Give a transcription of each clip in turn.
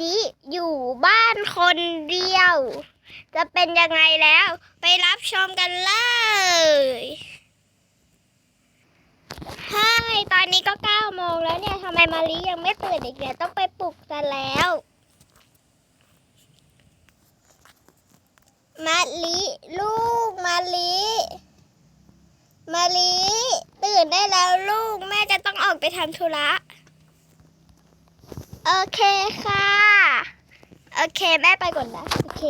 ลิอยู่บ้านคนเดียว จะเป็นยังไงแล้ว ไปรับชมกันเลยเฮ้ยตอนนี้ก็เก้าโมงแล้วเนี่ยทำไมมาลิยังไม่ตื่นอีกเนี่ยต้องไปปลุกกันแล้วมาลิลูกมาลิมาลิตื่นได้แล้วลูก แม่จะต้องออกไปทำธุระ โอเคค่ะ โอเคแม่ไปก่อนนะ โอเค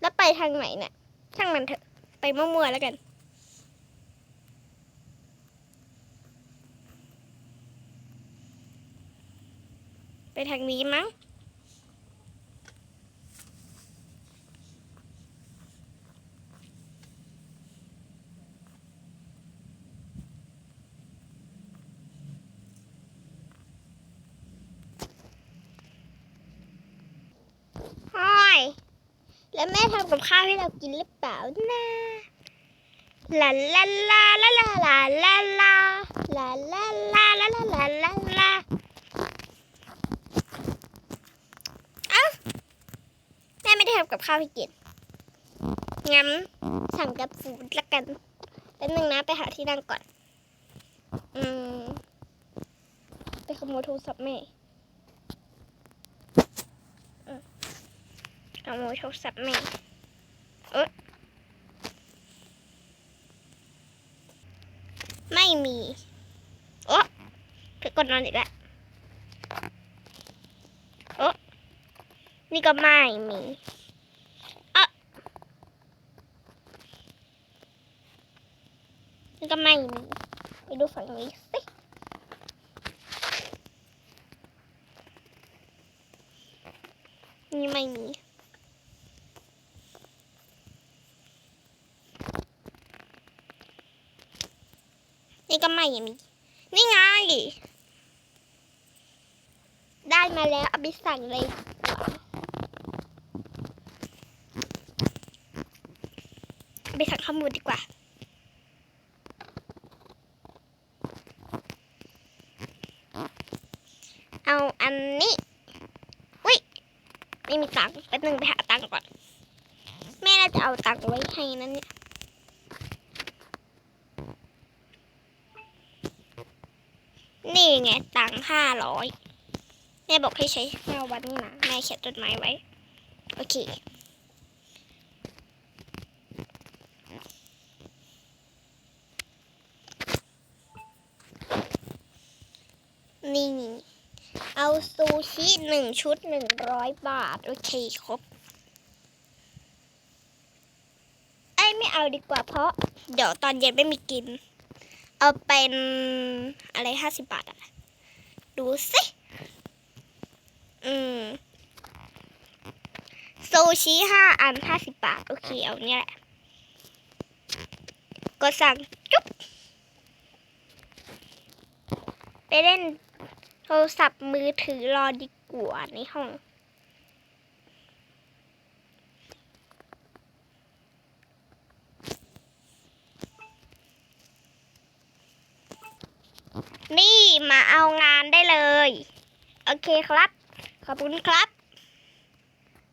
แล้วไปทางไหนเนี่ยช่างมันเถอะ ไปมั่วๆแล้วกัน ไปทางนี้มั้งห้อยแล้วแม่ทำกับข้าวให้เรากินหรือเปล่านะลาลาลาลาลาลาลาลาลาลาลาลาลาลาลาลาเอ้าแม่ไม่ได้ทำกับข้าวให้กินงั้นสั่งกับฟูดละกันแป๊บนึงนะไปหาที่นั่งก่อน อืม ไปขโมยโทรศัพท์แม่ขโมยโทรศัพท์แม่เอ๊ะไม่มีโอ๊ะไปกดนอนอีกแล้วโอ๊ะนี่ก็ไม่มีเอ๊ะ นี่ก็ไม่มีไปดูฝั่งนี้สินี่ไม่มีนี่ก็ไม่มีนี่ไง ได้มาแล้วเอาไปสั่งเลยไปสั่งข้าวมูดีกว่าอันนี้อุ้ย ไม่ มีตังค์แป๊บนึงไปหาตังค์ก่อน แม่น่าจะเอาตังค์ไว้ให้นั่นเนี่ยนี่ไงตังค์ห้าร้อยแม่บอกให้ใช้ห้าวันนี่นะแม่เขียนจดหมายไว้ โอเคนี่ ซูชิหนึ่งชุดหนึ่งร้อยบาท โอเคครบเอ้ไม่เอาดีกว่าเพราะ เดี๋ยวตอนเย็นไม่มีกิน เอาเป็นอะไรห้าสิบบาทอะดูสิอืมซูชิห้าอันห้าสิบบาท โอเค เอาเนี่ยแหละก็สั่งจุ๊บไปเล่น โทรศัพท์มือถือรอดีกว่าในห้อง นี่มาเอางานได้เลย โอเคครับ ขอบคุณครับ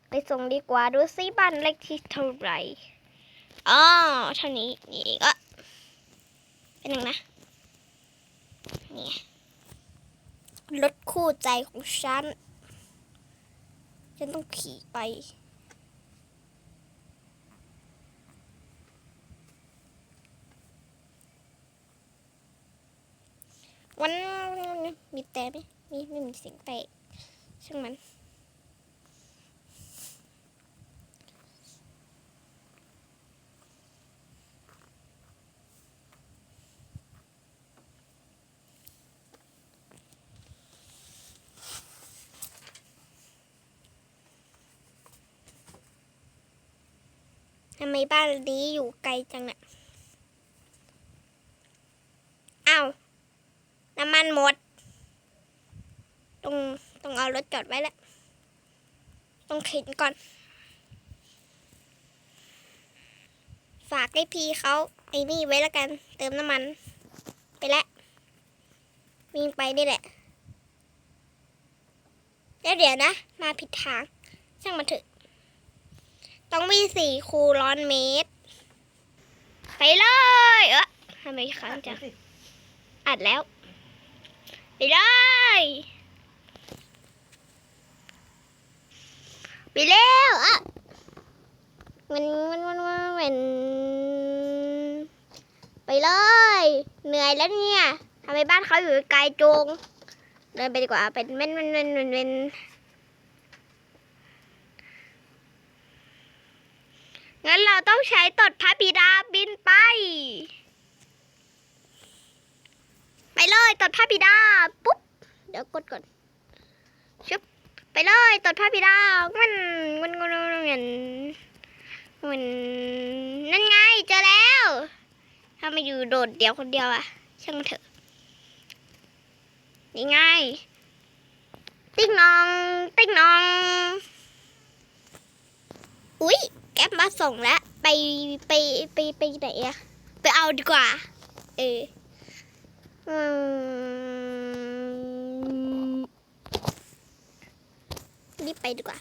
ไปส่งดีกว่าดูซิบ้านเลขที่เท่าไหร่อ๋อเท่านี้นี่ก็เป็นหนึ่งนะนี่ รถคู่ใจของฉัน ฉันต้องขี่ไป วันมีแต่ไหมมีไม่มีเสียงแต่ช่างมัน ทำไมบ้านนี้อยู่ไกลจังน่ะอ้าวน้ำมันหมดต้องต้องเอารถจอดไว้แล้วต้องเข็นก่อน ฝากให้พี่เขาไอ้นี่ไว้แล้วกัน เติมน้ำมัน ไปแล้ววิ่งไปนี่แหละแล้วเดี๋ยวนะ มาผิดทาง ช่างมันเถอะ ต้องมีสี่คูร้อนเมตร ไปเลย เออทำไมค้างจังอัดแล้ว ไปเลย ไปแล้วอะมันมันมันมันมันไปเลย เหนื่อยแล้วเนี่ยทำไมบ้านเขาอยู่ไกลจงเดินไปดีกว่าเป็นเม่นเม่นเม่นเม่นเม่น งั้นเราต้องใช้ตดพระบิดาบินไป ไปเลยตดพระบิดาปุ๊บ เดี๋ยวกดก่อนชึบไปเลยตดพระบิดามันมันมันมันมันนนั่นไงเจอแล้วถ้ามาอยู่โดดเดียวคนเดียวอะช่างเถอะนี่ไงติ๊งนอง ติ๊งนอง อุ๊ย ก๊ปมาส่งแล้วไปไปไปไปไหนอะไปเอาดีกว่า เออรีบไปดีกว่า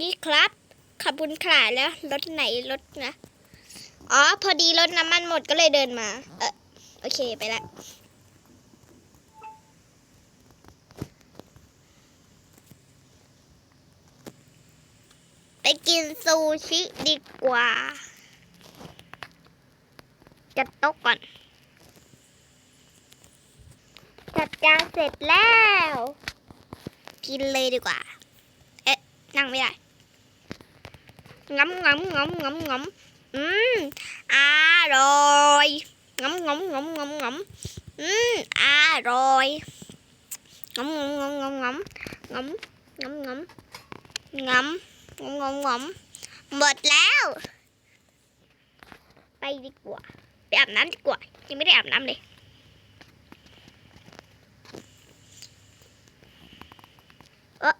นี่ครับขับบุญขลาแล้วรถไหนรถนะ อ๋อ พอดีรถน้ำมันหมดก็เลยเดินมา เออ โอเคไปละไปกินซูชิดีกว่า จัดโต๊ะก่อน จัดจานเสร็จแล้ว กินเลยดีกว่า เอ๊ะ นั่งไม่ได้งำงำงำงำงำอืม อร่อย งำงำงำงำงำอืมอร่อยงำงำงำงำงำงำงำงำงำงมงมงมหมดแล้ว ไปดีกว่าไปอาบน้ำดีกว่ายังไม่ได้อาบน้ำเลยเออ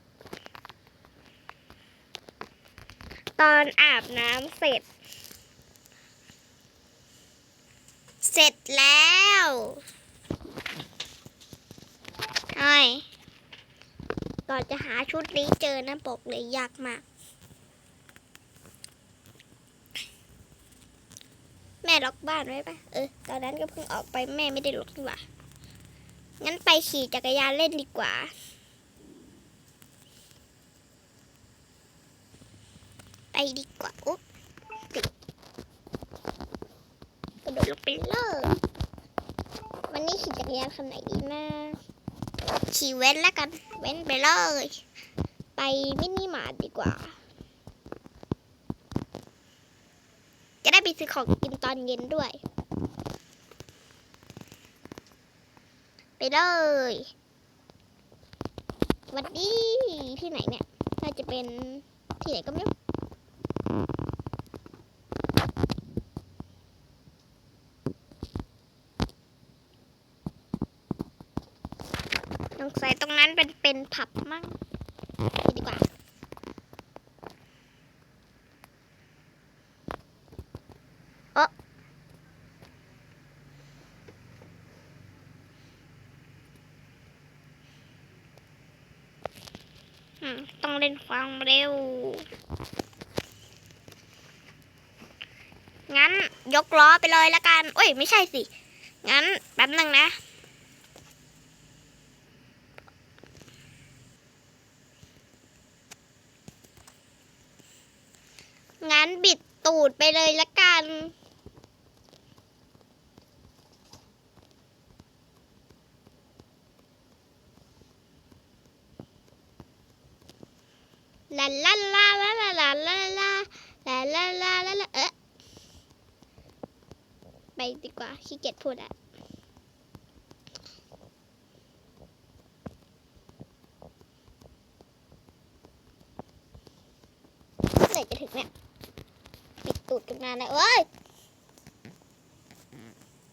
ตอนอาบน้ำเสร็จ เสร็จแล้วใช่ก่อนจะหาชุดนี้เจอนะบอกเลยยากมาก แม่ล็อกบ้านไว้ปะเออ ตอนนั้นก็เพิ่งออกไปแม่ไม่ได้ล็อกนี่หว่า งั้นไปขี่จักรยานเล่นดีกว่าไปดีกว่าอุ๊บติด ดดลงไปเลยวันนี้ขี่จักรยานคันไหนดีนะขี่เว้นแล้วกัน เว้นไปเลย ไปมินิมาร์ทดีกว่า จะได้ไปซื้อของกินตอนเย็นด้วย ไปเลยสวัสดีที่ไหนเนี่ยน่าจะเป็นที่ไหนก็ไม่รู้สงสัยตรงนั้น เป็นผับมั้งดีกว่าเออต้องเล่นความเร็ว งั้นยกล้อไปเลยละกัน โอ้ย ไม่ใช่สิ งั้นแป๊บนึงนะ งั้นบิดตูดไป เลยละกันลาลาลาลาลาลาลาลาลาลาลาลาเอ๊ะไปดีกว่าขี้เกียจพูดอะเมื่อไหร่จะถึงเนานแล้วเอ้ย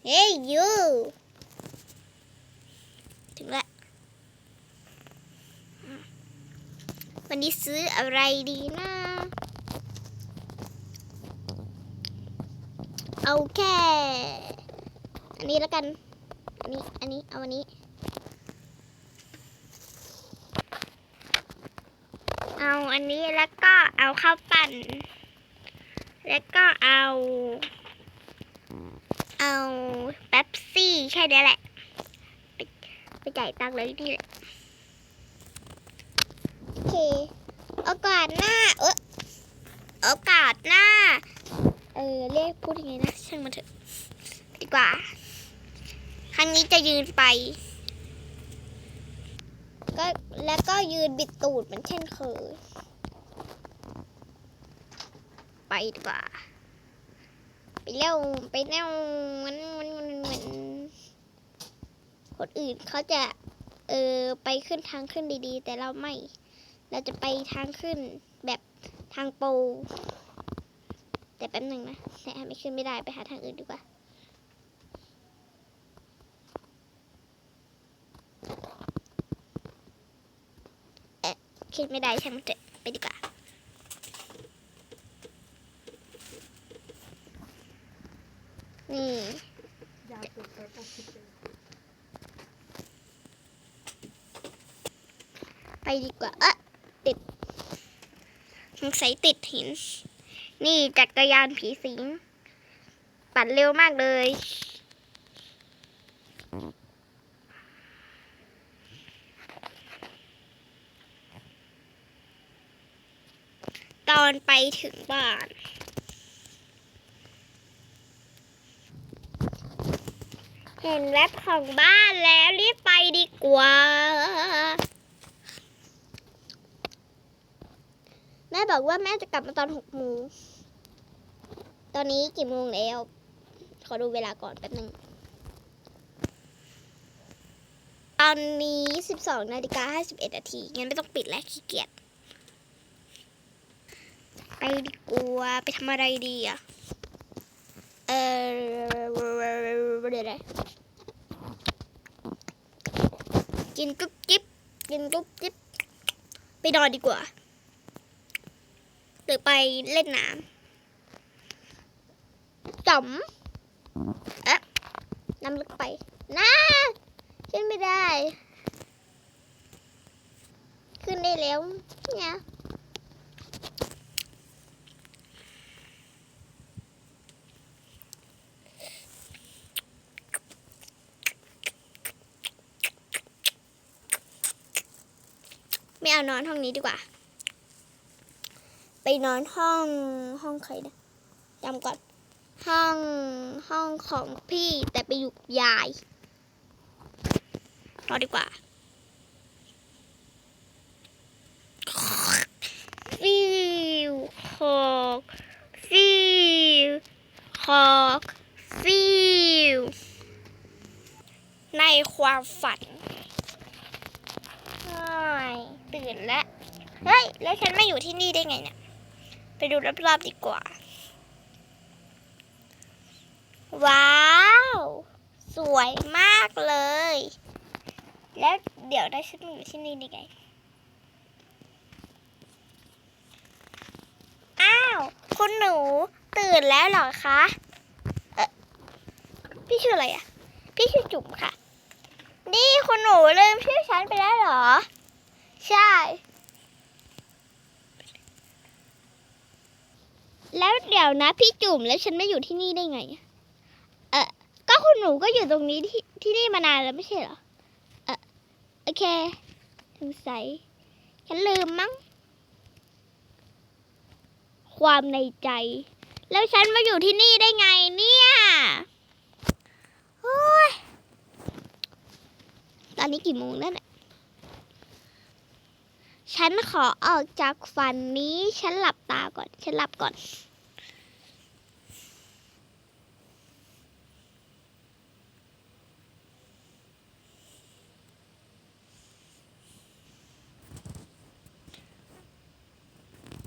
เฮ้ยยูถึงละวันนี้ซื้ออะไรดีนะ เอาแค่อันนี้แล้วกัน อันนี้ อันนี้ เอาอันนี้ เอาอันนี้แล้วก็เอาข้าวปั่น แล้วก็เอา เอาเป๊ปซี่แค่นี้แหละไปไปจ่ายตังค์เลยนี่แหละโอเคโอกาสหน้าเออโอกาสหน้า เออเรียกพูดยังไงนะช่างมันเถอะดีกว่า ครั้งนี้จะยืนไป ก็แล้วก็ยืนบิดตูดเหมือนเช่นเคย ไปดีกว่า ไปเร็วไปเร็วมันมันมันมันคนอื่นเขาจะ เออไปขึ้นทางขึ้นดีๆ แต่เราไม่ เราจะไปทางขึ้นแบบทางโปรแต่แป๊บหนึ่งนะแต่ไม่ขึ้นไม่ได้ไปหาทางอื่นดีกว่าขึ้นไม่ได้ใช่างมันเถอะไปดีกว่า นี่ยาวสุดไปหกสิบเลยไปดีกว่า เอ๊ะติดสงสัยติดหิน นี่จักรยานผีสิง ปั่นเร็วมากเลยตอนไปถึงบ้าน เห็นแว็บของบ้านแล้วรีบไปดีกว่าแม่บอกว่าแม่จะกลับมาตอนหกโมง ตอนนี้กี่โมงแล้ว ขอดูเวลาก่อนแป๊บหนึ่ง ตอนนี้สิบสองนาฬิกาห้าสิบเอ็ดนาที งั้นไม่ต้องปิดแล้วขี้เกียจ ไปดีกว่า ไปทำอะไรดีอะ เออกินกุ๊บจิ๊บกินกุ๊บจิ๊บไปนอนดีกว่า หรือไปเล่นน้ำจ๋อมเอ๊ะน้ำลึกไปน้าขึ้นไม่ได้ ขึ้นได้แล้วเนี่ย เอานอนห้องนี้ดีกว่า ไปนอนห้องห้องใครนะจำก่อน ห้องห้องของพี่แต่ไปอยู่กับยายรอดีกว่าฟิวคอกฟิวคอกฟิวในความฝันเฮ้ย ตื่นแล้วเฮ้ยแล้วฉันไม่อยู่ที่นี่ได้ไงเนี่ย ไปดูรอบๆดีกว่า ว้าว สวยมากเลย แล้วเดี๋ยวได้ฉันมาอยู่ที่นี่ได้ไง อ้าว คุณหนูตื่นแล้วเหรอคะเออพี่ชื่ออะไรอะพี่ชื่อจุ๋มค่ะ นี่คุณหนูลืมชื่อฉันไปแล้วเหรอ ใช่ แล้วเดี๋ยวนะพี่จุ่มแล้วฉันไม่อยู่ที่นี่ได้ไง เออก็คุณหนูก็อยู่ตรงนี้ที่ที่นี่มานานแล้วไม่ใช่เหรอ เออโอเคสงสัยฉันลืมมั้ง ความในใจ แล้วฉันมาอยู่ที่นี่ได้ไงเนี่ยโอ้ยตอนนี้กี่โมงแล้วน ฉันขอออกจากฝันนี้ ฉันหลับตาก่อน ฉันหลับก่อน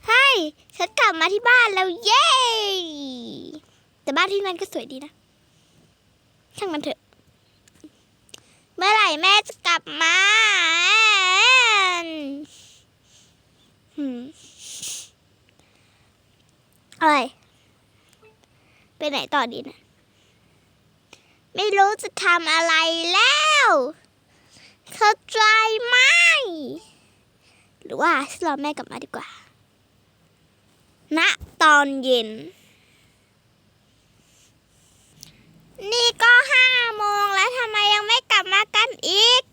เฮ้ย ฉันกลับมาที่บ้านแล้วเย้ แต่บ้านที่นั่นก็สวยดีนะ ช่างมันเถอะ เมื่อไหร่แม่จะกลับมาหืม อะไร ไปไหนต่อดีนะ ไม่รู้จะทำอะไรแล้ว เข้าใจไหม หรือว่ารอแม่กลับมาดีกว่า ณ ตอนเย็น นี่ก็ห้าโมงแล้วทำไมยังไม่กลับมากันอีก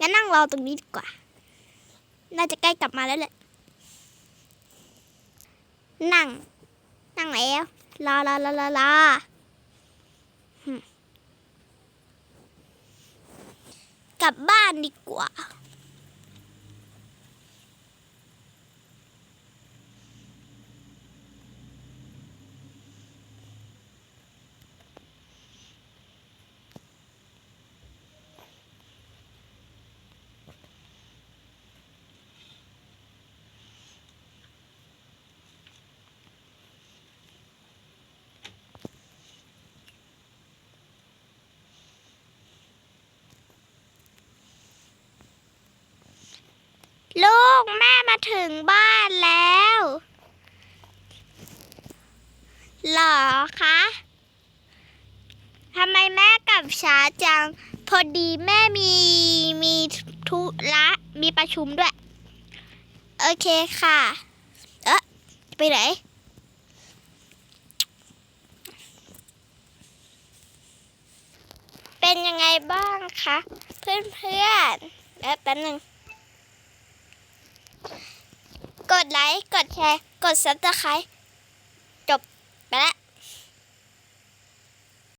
งั้นนั่งรอตรงนี้ดีกว่า น่าจะใกล้กลับมาแล้วแหละนั่ง นั่งแล้วรอรอรอรอรอกลับบ้านดีกว่า ลูกแม่มา ถึงบ้านแล้วหรอคะทำไมแม่กลับช้าจัง พอดีแม่มีมีธุระมีประชุมด้วย โอเคค่ะ เอ๊ะไปไหนเป็นยังไงบ้างคะ เพื่อนๆแล้วแป๊บนึง กดไลค์ กดแชร์ กดซับสไครต์จบไปแล้ว